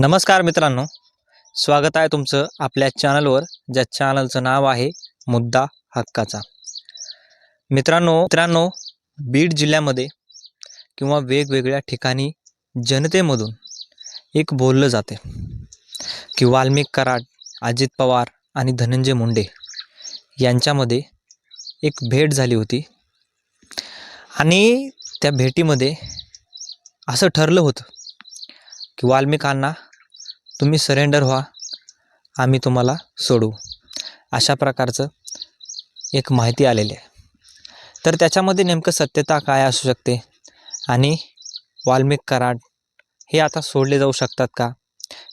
नमस्कार मित्रांनो. स्वागत आहे तुमचं आपल्या चॅनलवर ज्या चॅनलचं नाव आहे मुद्दा हक्काचा. मित्रांनो मित्रांनो बीड जिल्ह्यामध्ये किंवा वेगवेगळ्या ठिकाणी जनतेमधून एक बोललं जाते की वाल्मिक कराड अजित पवार आणि धनंजय मुंडे यांच्यामध्ये एक भेट झाली होती. आणि त्या भेटीमध्ये असं ठरलं होतं की वाल्मिकांना तुम्ही सरेंडर व्हा. आम्ही तुम्हाला सोडू. अशा प्रकारचं एक माहिती आलेली आहे. तर त्याच्यामध्ये नेमकं सत्यता काय असू शकते? आणि वाल्मिक कराड हे आता सोडले जाऊ शकतात का?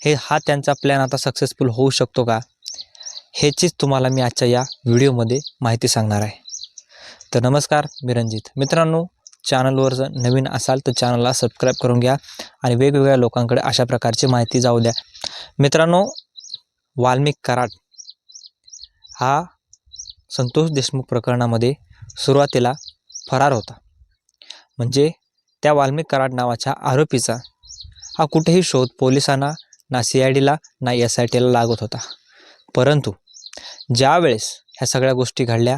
हे हा त्यांचा प्लॅन आता सक्सेसफुल होऊ शकतो का? ह्याचीच तुम्हाला मी आजच्या या व्हिडिओमध्ये माहिती सांगणार आहे. तर नमस्कार मी रणजित. मित्रांनो चॅनलवर जर नवीन असाल तर चॅनलला सबस्क्राईब करून घ्या आणि वेगवेगळ्या लोकांकडे अशा प्रकारची माहिती जाऊ द्या. मित्रांनो वाल्मिक कराड हा संतोष देशमुख प्रकरणामध्ये सुरुवातीला फरार होता. म्हणजे त्या वाल्मिक कराड नावाच्या आरोपीचा हा कुठेही शोध पोलिसांना ना सी आय डीला ना एस आय टीला लागत होता. परंतु ज्यावेळेस ह्या सगळ्या गोष्टी घडल्या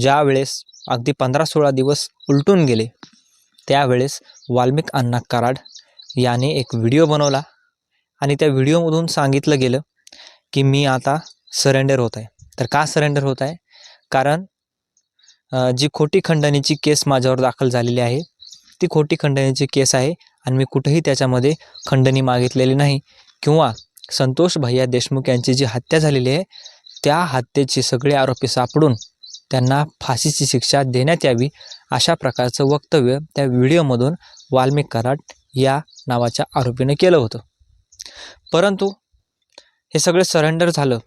ज्यावेळेस अगदी पंधरा सोळा दिवस उलटून गेले त्यावेळेस वाल्मिक अण्णा कराड याने एक व्हिडिओ बनवला आणि त्या व्हिडिओमधून सांगितलं गेलं की मी आता सरेंडर होत आहे. तर का सरेंडर होत आहे? कारण जी खोटी खंडणीची केस माझ्यावर दाखल झालेली आहे ती खोटी खंडणीची केस आहे आणि मी कुठेही त्याच्यामध्ये खंडणी मागितलेली नाही. किंवा संतोष भैया देशमुख यांची जी हत्या झालेली आहे त्या हत्येचे सगळे आरोपी सापडून त्यांना फाशीची शिक्षा देण्यात यावी अशा प्रकारचं वक्तव्य त्या व्हिडिओमधून वाल्मिक कराड या नावाच्या आरोपीने केलं होतं. परंतु हे सगळं सरेंडर झालं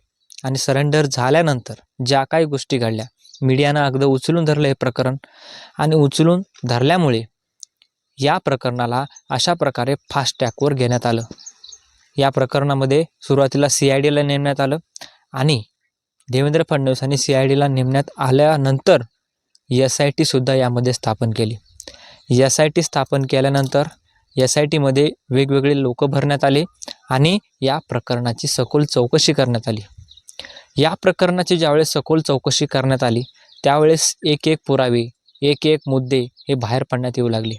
आणि सरेंडर झाल्यानंतर ज्या काही गोष्टी घडल्या मीडियानं अगदी उचलून धरलं हे प्रकरण आणि उचलून धरल्यामुळे या प्रकरणाला अशा प्रकारे फास्ट टॅकवर घेण्यात आलं. या प्रकरणामध्ये सुरुवातीला सी आय डीला नेमण्यात आलं आणि देवेंद्र फडणवीसांनी सी आय डीला नेमण्यात आल्यानंतर एस आय टीसुद्धा यामध्ये स्थापन केली. एस आय टी स्थापन केल्यानंतर एस आय टीमध्ये वेगवेगळे लोक भरण्यात आले. आणि या प्रकरणाची सखोल चौकशी करण्यात आली. या प्रकरणाची ज्यावेळेस सखोल चौकशी करण्यात आली त्यावेळेस एक एक पुरावे एक एक मुद्दे हे बाहेर पडण्यात येऊ लागले.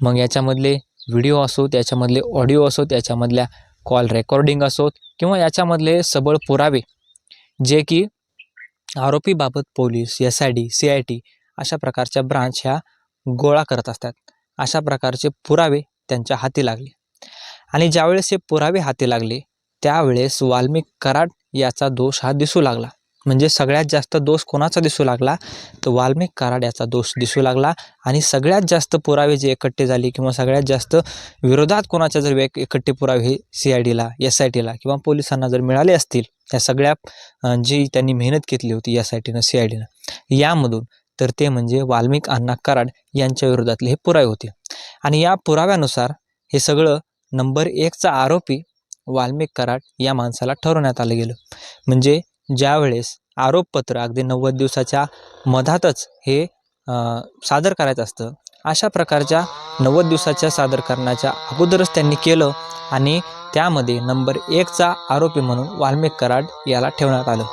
मग याच्यामधले व्हिडिओ असो त्याच्यामधले ऑडिओ असो त्याच्यामधल्या कॉल रेकॉर्डिंग असोत किंवा याच्यामधले सबळ पुरावे जे की आरोपीबाबत police S I D C I T अशा प्रकारच्या ब्रांच ह्या गोळा करत असतात. अशा प्रकारचे पुरावे त्यांच्या हाती लागले. आणि ज्यावेळेस हे पुरावे हाती लागले त्यावेळेस वाल्मिक कराड याचा दोष हा दिसू लागला. म्हणजे सगळ्यात जास्त दोष कोणाचा दिसू लागला? तर वाल्मिक कराड याचा दोष दिसू लागला. आणि सगळ्यात जास्त पुरावे जे एकट्ठे झाले किंवा सगळ्यात जास्त विरोधात कोणाच्या जर एक एकट्ठे पुरावे हे सी आय डीला एस आय टीला किंवा पोलिसांना जर मिळाले असतील त्या सगळ्या जी त्यांनी मेहनत घेतली होती एस आय टीनं सी आय डीनं यामधून तर ते म्हणजे वाल्मिक अण्णा कराड यांच्या विरोधातले हे पुरावे होते. आणि या पुराव्यानुसार हे सगळं नंबर एकचा आरोपी वाल्मिक कराड या माणसाला ठरवण्यात आलं गेलं. म्हणजे ज्या वेळेस आरोपपत्र अगदी नव्वद दिवसाच्या मधातच हे सादर करायचं असतं अशा प्रकारच्या नव्वद दिवसाच्या सादर करण्याच्या अगोदरच त्यांनी केलं आणि त्यामध्ये नंबर एकचा आरोपी म्हणून वाल्मिक कराड याला ठेवण्यात आलं.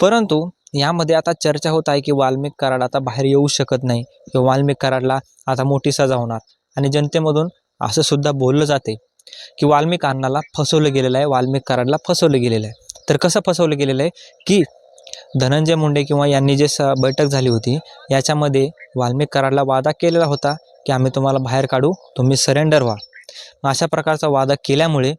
परंतु यामध्ये आता चर्चा होत आहे की वाल्मिक कराड आता बाहेर येऊ शकत नाही. किंवा वाल्मिक कराडला आता मोठी सजा होणार आणि जनतेमधून असं सुद्धा बोललं जाते की वाल्मिक फसवलं गेलेलं आहे वाल्मिक कराडला फसवलं गेलेलं आहे. तर कसं फसवलं गेलेलं आहे? की धनंजय मुंडे किंवा यांनी जे स बैठक झाली होती याच्यामध्ये वाल्मिक कराडला वादा केलेला होता की आम्ही तुम्हाला बाहेर काढू तुम्ही सरेंडर व्हा. मग अशा प्रकारचा वादा केल्यामुळे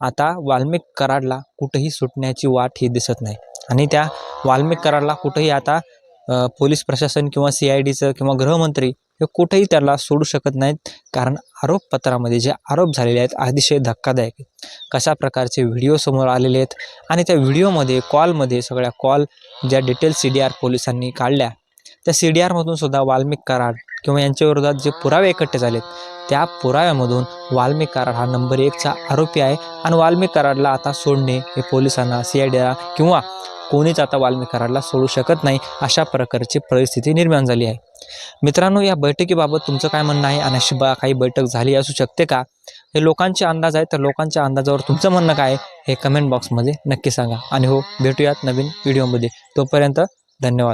आता वाल्मिक कराडला कुठंही सुटण्याची वाट ही दिसत नाही. आणि त्या वाल्मिक कराडला कुठंही आता पोलीस प्रशासन किंवा सी आय डीचं किंवा गृहमंत्री हे कुठेही त्याला सोडू शकत नाहीत कारण आरोपपत्रामध्ये जे आरोप झालेले आहेत अतिशय धक्कादायक आहेत. कशा प्रकारचे व्हिडिओ समोर आलेले आहेत आणि त्या व्हिडिओमध्ये कॉलमध्ये सगळ्या कॉल ज्या डिटेल सी डी आर पोलिसांनी काढल्या त्या सी डी आरमधून सुद्धा वाल्मिक कराड किंवा यांच्या विरोधात जे पुरावे एकट्ठे झालेत त्या पुराव्यामधून वाल्मिक कराड हा नंबर एकचा आरोपी आहे आणि वाल्मिक कराडला आता सोडणे हे पोलिसांना सी आय डीला किंवा कोणीच आता वाल्मिक कराडला सोडू शकत नाही अशा प्रकारची परिस्थिती निर्माण झाली आहे. मित्रांनो या बैठकीबाबत तुमचं काय म्हणणं आहे? आणि अशी बा काही बैठक झाली असू शकते का? हे लोकांचे अंदाज आहे तर लोकांच्या अंदाजावर तुमचं म्हणणं काय हे कमेंट बॉक्समध्ये नक्की सांगा. आणि हो भेटूयात नवीन व्हिडिओमध्ये तोपर्यंत धन्यवाद.